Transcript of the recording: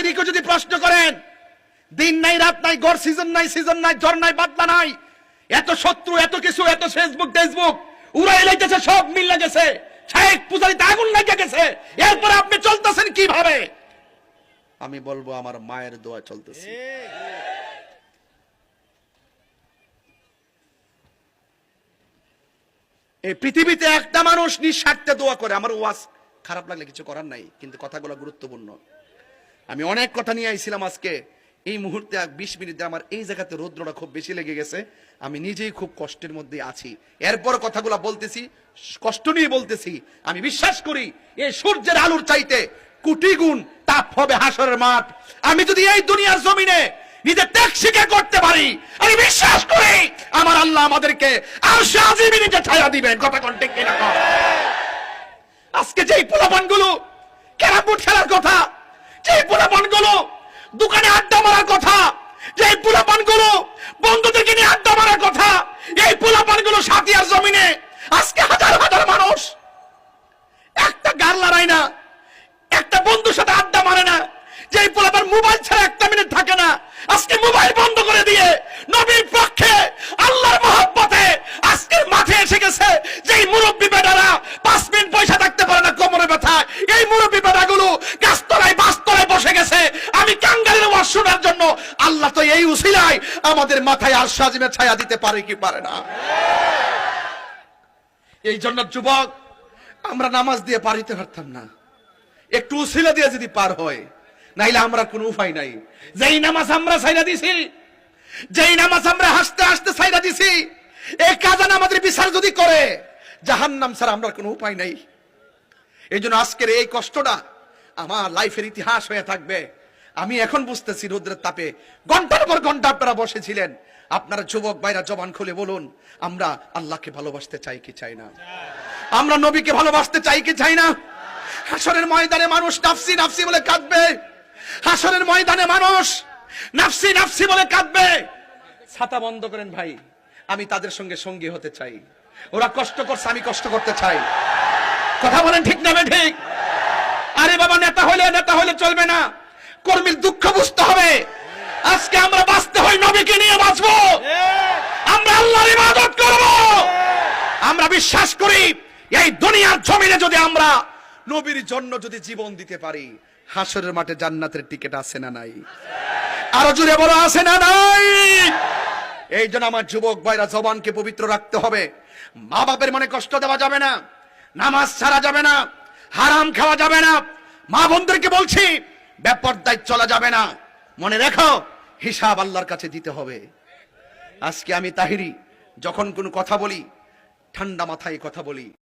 তাহিরিকে যদি প্রশ্ন করেন, দিন নাই, রাত নাই, গড় সিজন নাই সিজন নাই জ্বর নাই, বাদলা নাই, এত শত্রু, এত কিছু, এত ফেসবুক টেসবুক উড়াই লাইতেছে, সব মিল লাগেছে। পূজারিতে আগুন লাগে গেছে। এরপর আপনি চলতেছেন কীভাবে? আমি বলব, আমার মায়ের দোয়া চলতেছে। এই পৃথিবীতে একটা মানুষ নিঃস্বার্থে দোয়া করে। আমার ওয়াজ খারাপ লাগলে কিছু করার নাই, কিন্তু কথাগুলো গুরুত্বপূর্ণ। আমি অনেক কথা নিয়ে আইছিলাম আজকে। এই মুহূর্তে বিশ মিনিটে আমার এই জায়গাতে রৌদ্রটা খুব বেশি লেগে গেছে। আমি নিজেই খুব কষ্টের মধ্যে আছি। এরপর কথাগুলো বলতেছি, কষ্ট নিয়ে বলতেছি। আমি বিশ্বাস করি এই সূর্যের আলোর চাইতে কোটি গুণ তাপ হবে হাসরের মাঠ। আমি যদি এই দুনিয়ার জমিনে নিজে ত্যাগ স্বীকার করতে পারি, আমি বিশ্বাস করি আমার আল্লাহ আমাদেরকে আর সাজিবি নিজে ছায়া দিবেন। কথা কন্টে কিনা? কর। আজকে যেই পোলাপানগুলো ক্যারাম খেলার কথা দোকানে আড্ডা মারার কথা, যেই পোলাপানগুলো বন্ধুদেরকে নিয়ে আড্ডা মারার কথা, এই পোলাপানগুলো সাথিয়ার জমিনে আজকে হাজার হাজার মানুষ। একটা গার লড়াই না, একটা বন্ধুর সাথে আড্ডা মারে না, যেই পোলাপান মোবাইল ছাড়া একটা মিনিট থাকে না, আজকে মোবাইল বন্ধ করে দিয়ে নবীর পক্ষে আল্লাহর মহব্বতে আজকের মাঠে এসে গেছে, যেই মুরব্বী বেটারা পাঁচ মিনিট পয়সা থাকতে পারে না কোমরে ব্যথা এই মুরব্বী বেটাগুলো গাছতলায় বাসতলায় বসে গেছে আমি কাঙ্গালের ওয়াজ শোনার জন্য আল্লাহ তো এই উসিলায় আমাদের মাথায় আর সাজিমে ছায়া দিতে পারে কি পারে না? এই জন্য যুবক, আমরা নামাজ দিয়ে পারিতে পারতাম না। একটু উসিলা দিয়ে যদি পার হয়, নাইলে আমরা কোনো উপায় নাই। যেই নামাজ আমরা সাইরা দিছি, যেই নামাজ আমরা হাসতে হাসতে সাইরা দিছি, এই কাজান আমাদের বিচার যদি করে, জাহান্নাম ছাড়া আমরা কোনো উপায় নাই। এই জন্য আজকের এই কষ্টটা আমার লাইফের ইতিহাস হয়ে থাকবে। আমি এখন বুঝতেছি রোদ্রের তাপে। ঘণ্টার পর ঘণ্টা আপনারা বসেছিলেন। আপনারা যুবক ভাইরা জবান খুলে বলুন, আমরা আল্লাহকে ভালোবাসতে চাই কি চাই না? আমরা নবীকে ভালোবাসতে চাই কি চাই না? হাসরের ময়দানে মানুষ নাফসি নাফসি বলে কাঁদবে। হাসরের ময়দানে মানুষ নাফসি নাফসি বলে কাঁদবে। ছাতা বন্ধ করেন ভাই, আমি তাদের সঙ্গে সঙ্গী হতে চাই। ওরা কষ্ট করছে, আমি কষ্ট করতে চাই। কথা বলেন ঠিক না ঠিক? আরে বাবা, নেতা হলে নেতা হলে চলবে না। কর্মীর দুঃখ বুঝতে হবে। আজকে আমরা বাঁচতে হয় নবীকে নিয়ে বাঁচবো। আমরা আল্লাহর ইবাদত করব। আমরা বিশ্বাস করি, এই দুনিয়ার জমিনে যদি আমরা নবীর জন্য যদি জীবন দিতে পারি, হাসরের মাঠে জান্নাতের টিকিট আছে না নাই? আরও জুড়ে বড় আছে না নাই? এই জন্য আমার যুবক ভাইরা, জবানকে পবিত্র রাখতে হবে। মা বাপের মনে কষ্ট দেওয়া যাবে না, নামাজ ছাড়া যাবে না, হারাম খাওয়া যাবে না। মা বোনদেরকে বলছি ব্যাপারদায় চলা যাবে না। মনে রেখো, হিসাব আল্লাহর কাছে দিতে হবে। আজকে আমি তাহিরি, যখন কোনো কথা বলি, ঠান্ডা মাথায় কথা বলি।